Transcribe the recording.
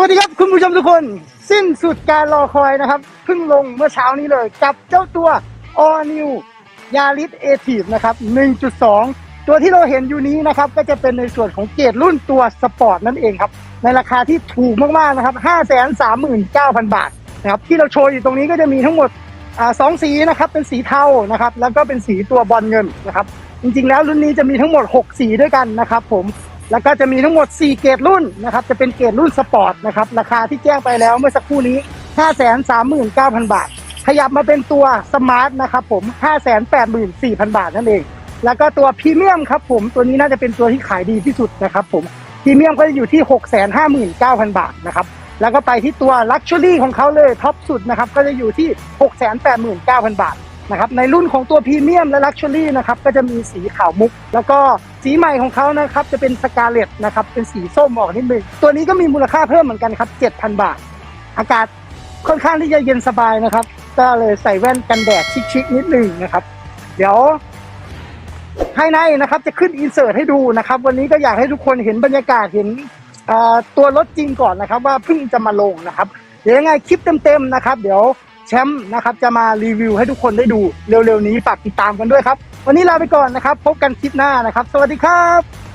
วัสดีครับคุณผู้ชมทุกคน สิ้นสุดการรอคอยนะครับเพิ่งลงเมื่อเช้านี้เลย กับเจ้าตัว All New Yaris a t i v e นะครับ 1.2 ตัวที่เราเห็นอยู่นี้นะครับ ก็จะเป็นในส่วนของเกรดรุ่นตัวสปอร์ตนั่นเองครับ ในราคาที่ถูกมากๆนะครับ 539,000 บาทนะครับที่เราโชว์อยู่ตรงนี้ก็จะมีทั้งหมดอสองสีนะครับเป็นสีเทานะครับแล้วก็เป็นสีตัวบอลเงินนะครับจริงๆแล้วรุ่นนี้จะมีทั้งหมด 6 สีด้วยกันนะครับผม แล้วก็จะมีทั้งหมด 4 เกรดรุ่นนะครับ จะเป็นเกรดรุ่นสปอร์ตนะครับ ราคาที่แจ้งไปแล้วเมื่อสักครู่นี้ 539,000 บาท ขยับมาเป็นตัวสมาร์ทนะครับผม 584,000 บาทนั่นเอง แล้วก็ตัวพรีเมียมครับผม ตัวนี้น่าจะเป็นตัวที่ขายดีที่สุดนะครับผม พรีเมียมก็จะอยู่ที่ 659,000 บาทนะครับ แล้วก็ไปที่ตัวลักชัวรี่ของเขาเลยท็อปสุดนะครับ ก็จะอยู่ที่ 689,000 บาท นะครับในรุ่นของตัวพรีเมียมและลักชัวรี่นะครับก็จะมีสีขาวมุก แล้วก็สีใหม่ของเขานะครับจะเป็นสกาเลตนะครับเป็นสีส้มออกนิดนึงตัวนี้ก็มีมูลค่าเพิ่มเหมือนกันครับ 7,000 บาท อากาศค่อนข้างที่จะเย็นสบายนะครับ ก็เลยใส่แว่นกันแดดชิคๆนิดนึงนะครับ เดี๋ยวภายในนะครับจะขึ้นอินเสิร์ตให้ดูนะครับ วันนี้ก็อยากให้ทุกคนเห็นบรรยากาศเห็นตัวรถจริงก่อนนะครับ ว่าเพิ่งจะมาลงนะครับ เดี๋ยวยังไงคลิปเต็มๆนะครับ เดี๋ยว แชมป์นะครับจะมารีวิวให้ทุกคนได้ดูเร็วๆนี้ฝากติดตามกันด้วยครับ วันนี้ลาไปก่อนนะครับ พบกันคลิปหน้านะครับ สวัสดีครับ